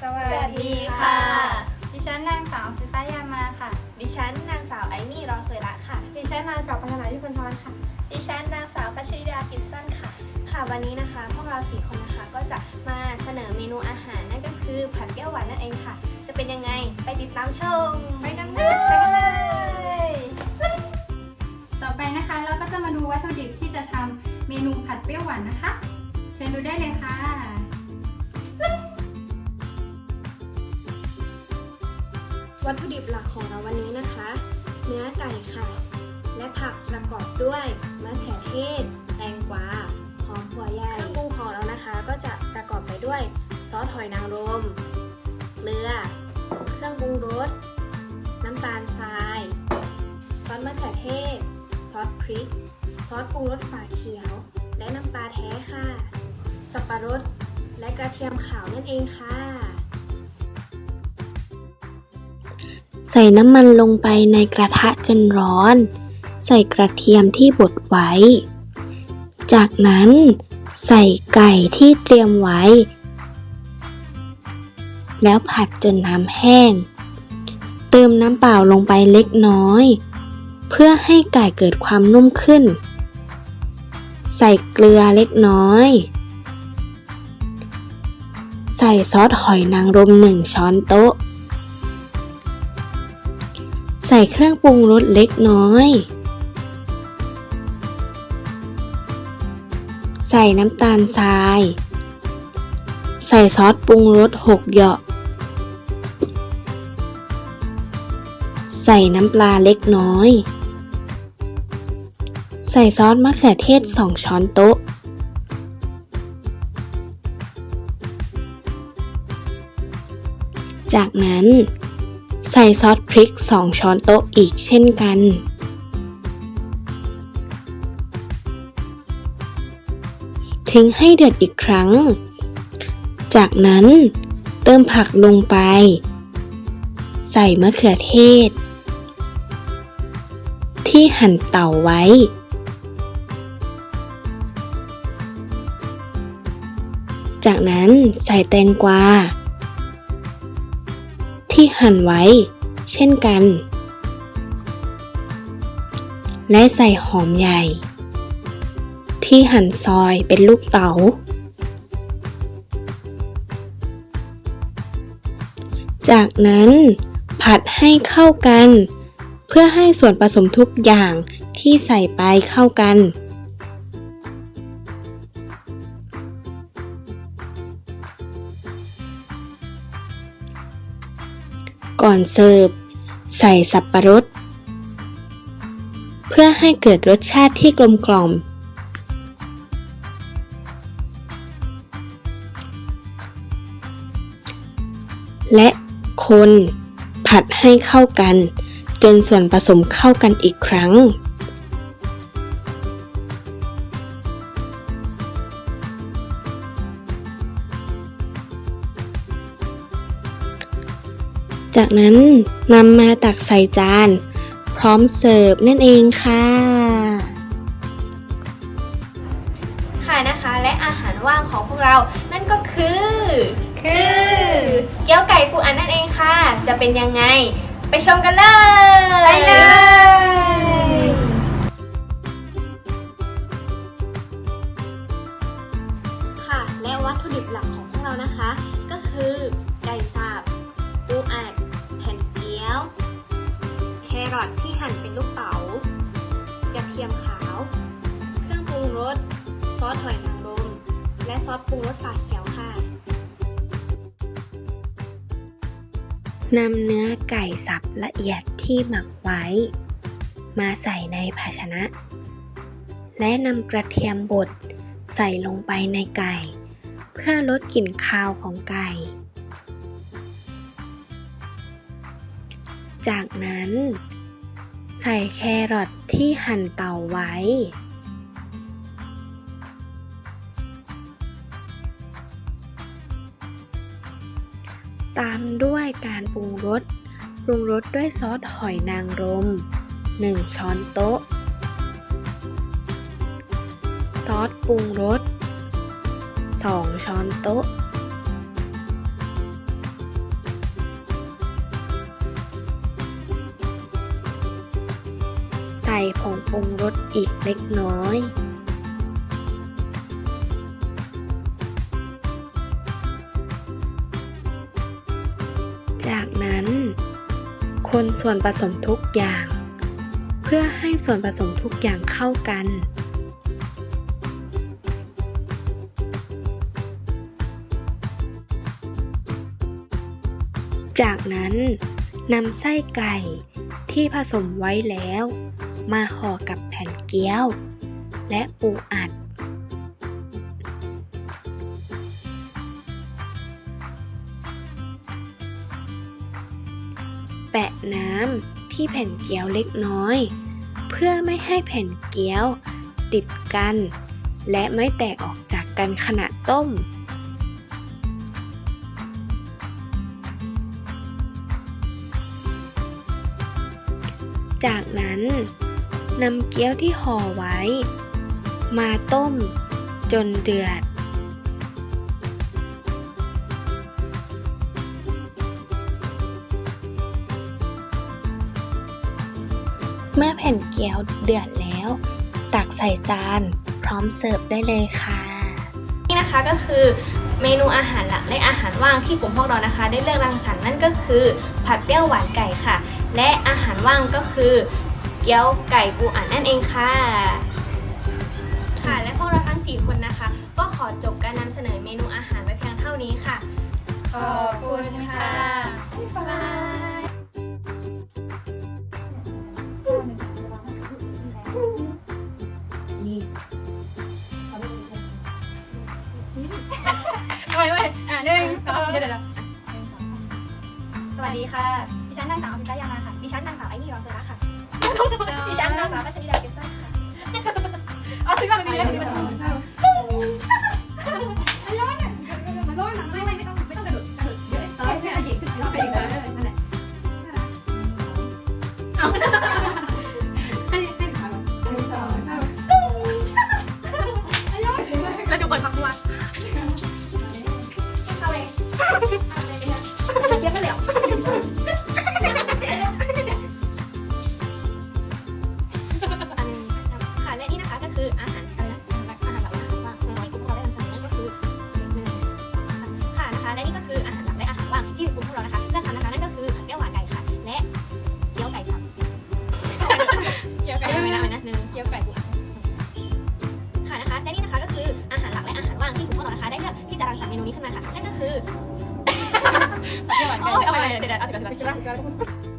สวัสดีค่ะ ดิฉันนางสาวฟิฟ้ายามาค่ะ ดิฉันนางสาวไอมี่รอสวยละค่ะ ดิฉันนางสาวพัฒนาที่พลทรค่ะ ดิฉันนางสาวพัชริดากิจสั้นค่ะ ค่ะวันนี้นะคะพวกเราสี่คนนะคะก็จะมาเสนอเมนูอาหารนั่นก็ คือผัดเปรี้ยวหวานนั่นเองค่ะ จะเป็นยังไงไปติดตามชมไปกันเลไปกันเลยยต่อไปนะคะเราก็จะมาดูวัตถุดิบที่จะทำเมนูผัดเปรี้ยวหวานนะคะ เชิญดูได้เลยค่ะ วัตถุดิบหลักของเราวันนี้นะคะ เนื้อไก่ค่ะ และผักประกอบด้วยมะเขือเทศ แตงกวาหอมหัวใหญ่เครื่องปรุงของเรานะคะ ก็จะประกอบไปด้วย ซอสหอยนางรม เกลือ เครื่องปรุงรส น้ำตาลทราย ซอสมะเขือเทศ ซอสพริก ซอสปรุงรสฝาเขียว และน้ำปลาแท้ค่ะ สับปะรด และกระเทียมขาวนั่นเองค่ะ ใส่น้ำมันลงไปในกระทะจนร้อน ใส่กระเทียมที่บดไว้ จากนั้นใส่ไก่ที่เตรียมไว้ แล้วผัดจนน้ำแห้ง เติมน้ำเปล่าลงไปเล็กน้อย เพื่อให้ไก่เกิดความนุ่มขึ้น ใส่เกลือเล็กน้อย ใส่ซอสหอยนางรมหนึ่งช้อนโต๊ะ ใส่เครื่องปรุงรสเล็กน้อยใส่น้ำตาลทราย ส่ซอสปรุงรสหกเหยาะใส่น้ำปลาเล็กน้อย ใส่ซอสมะเขือเทศสองช้อนโต๊ะ จากนั้น ใส่ซอสพริก 2 ช้อนโต๊ะอีกเช่นกัน ทิ้งให้เดือดอีกครั้ง จากนั้นเติมผักลงไป ใส่มะเขือเทศ ที่หั่นเต่าไว้ จากนั้นใส่แตงกวา ที่หั่นไว้ เช่นกัน และใส่หอมใหญ่ ที่หั่นซอยเป็นลูกเต๋า จากนั้นผัดให้เข้ากัน เพื่อให้ส่วนผสมทุกอย่างที่ใส่ไปเข้ากัน ก่อนเสิร์ฟ ใส่สับปะรด เพื่อให้เกิดรสชาติที่กลมกล่อมและ คน ผัดให้เข้ากัน จนส่วนผสมเข้ากันอีกครั้ง จากนั้นนำมาตักใส่จาน พร้อมเสิร์ฟนั่นเองค่ะ ค่ะนะคะและอาหารว่างของพวกเรา นั่นก็คือ คือ เกี๊ยวไก่ปูอันนั่นเองค่ะ จะเป็นยังไง ไปชมกันเลย ไปเลยค่ะและวัตถุดิบหลักของพวกเรานะคะ ก็คือไก่สับปูอัดแผ่นเกี๊ยว แครอทที่หั่นเป็นลูกเต๋ากระเทียมขาว เครื่องปรุงรส ซอสหอยนางรมและซอสปรุงรสฝาเขียวค่ะ นำเนื้อไก่สับละเอียดที่หมักไว้ มาใส่ในภาชนะ และนำกระเทียมบดใส่ลงไปในไก่ เพื่อลดกลิ่นคาวของไก่ จากนั้น ใส่แครอทที่หั่นเต่าไว้ ตามด้วยการปรุงรส ปรุงรสด้วยซอสหอยนางรม 1 ช้อนโต๊ะ ซอสปรุงรส 2 ช้อนโต๊ะ ใส่ผงปรุงรสอีกเล็กน้อย นั้น คนส่วนผสมทุกอย่าง เพื่อให้ส่วนผสมทุกอย่างเข้ากัน จากนั้นนำไส้ไก่ที่ผสมไว้แล้ว มาห่อกับแผ่นเกี๊ยว และปูอัด แปะน้ำที่แผ่นเกี๊ยวเล็กน้อย เพื่อไม่ให้แผ่นเกี๊ยวติดกัน และไม่แตกออกจากกันขณะต้ม จากนั้นนำเกี๊ยวที่ห่อไว้ มาต้มจนเดือด เมื่อแผ่นเกี๊ยวเดือดแล้ว ตักใส่จาน พร้อมเสิร์ฟได้เลยค่ะ นี่นะคะก็คือเมนูอาหารหลักและอาหารว่างที่กลุ่มพวกเรานะคะ ได้เลือกรังสรรค์นั่นก็คือ ผัดเปรี้ยวหวานไก่ค่ะ และอาหารว่างก็คือ เกี๊ยวไก่ปูอัดนั่นเองค่ะ ดี๋ยวเดี๋ยวสวัสดีค่ะดิฉันนางสาวพิตยามาค่ะดิฉันนางสาวไอมี่รองเซราค่ะดิดิฉัฉันนนานางงสาสาววพัพัชชริริดาดาเกเกษษซ่าซ่าค่ะค่ะเอาถึงก่อนถึงก่อนถึงก่อนไม่ไม่ไม่ต้องไม่ต้องกระโดดกระโดดเยอะเออแค่หยิบขึ้นไปอีกแล้วนั่นแหละเอาให้ให้ขาหนึ่งสองสามแล้วดูบนพักตัว นี้ขึ้นมาค่ะนั่นก็คือเกี่ยวกับโอ้ยเอาไปเลยเดี๋ยวๆเอาถึงก่อนถึงก่อน